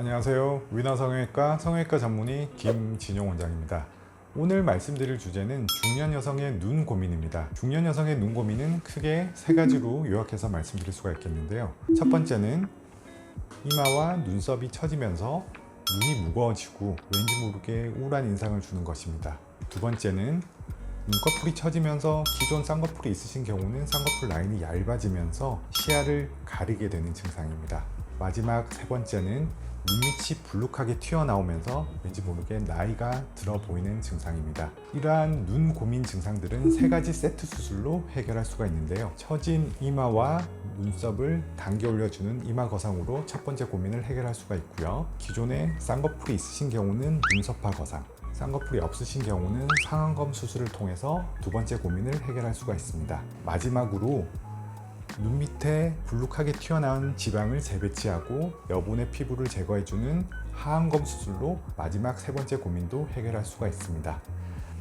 안녕하세요. 위나 성형외과 성형외과 전문의 김진용 원장입니다. 오늘 말씀드릴 주제는 중년 여성의 눈 고민입니다. 중년 여성의 눈 고민은 크게 세 가지로 요약해서 말씀드릴 수가 있겠는데요. 첫 번째는 이마와 눈썹이 처지면서 눈이 무거워지고 왠지 모르게 우울한 인상을 주는 것입니다. 두 번째는 눈꺼풀이 처지면서 기존 쌍꺼풀이 있으신 경우는 쌍꺼풀 라인이 얇아지면서 시야를 가리게 되는 증상입니다. 마지막 세 번째는 눈밑이 불룩하게 튀어나오면서 왠지 모르게 나이가 들어 보이는 증상입니다. 이러한 눈 고민 증상들은 세 가지 세트 수술로 해결할 수가 있는데요. 처진 이마와 눈썹을 당겨 올려주는 이마 거상으로 첫 번째 고민을 해결할 수가 있고요. 기존에 쌍꺼풀이 있으신 경우는 눈썹화 거상, 쌍꺼풀이 없으신 경우는 상안검 수술을 통해서 두 번째 고민을 해결할 수가 있습니다. 마지막으로 눈 밑에 불룩하게 튀어나온 지방을 재배치하고 여분의 피부를 제거해주는 하안검 수술로 마지막 세 번째 고민도 해결할 수가 있습니다.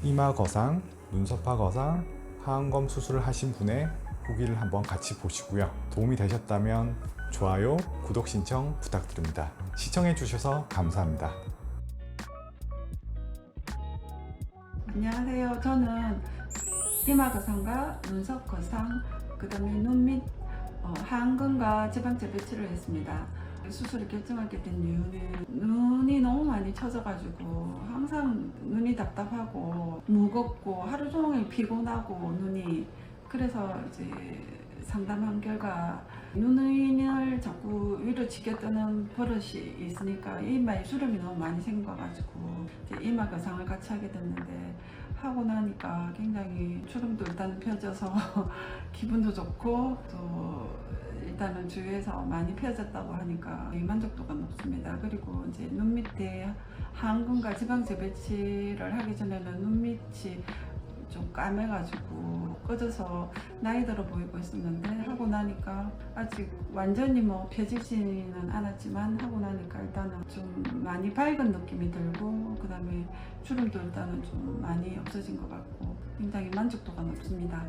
이마 거상, 눈썹화 거상, 하안검 수술을 하신 분의 후기를 한번 같이 보시고요. 도움이 되셨다면 좋아요, 구독 신청 부탁드립니다. 시청해 주셔서 감사합니다. 안녕하세요. 저는 이마 거상과 눈썹 거상, 그 다음에 눈밑 어, 하안근과 지방 재배치를 했습니다. 수술을 결정하게 된 이유는 눈이 너무 많이 처져가지고 항상 눈이 답답하고 무겁고 하루 종일 피곤하고 눈이 그래서 이제 상담한 결과 눈을 지켜뜨는 버릇이 있으니까 이마에 주름이 너무 많이 생겨가지고 이마 거상을 같이 하게 됐는데 하고 나니까 굉장히 주름도 일단 펴져서 기분도 좋고 또 일단은 주위에서 많이 펴졌다고 하니까 만족도가 높습니다. 그리고 이제 눈 밑에 항근과 지방 재 배치를 하기 전에는 눈 밑이 좀 까매가지고 꺼져서 나이 들어 보이고 있었는데 하고 나니까 아직 완전히 뭐 펴지지는 않았지만 하고 나니까 일단은 좀 많이 밝은 느낌이 들고 그 다음에 주름도 일단은 좀 많이 없어진 것 같고 굉장히 만족도가 높습니다.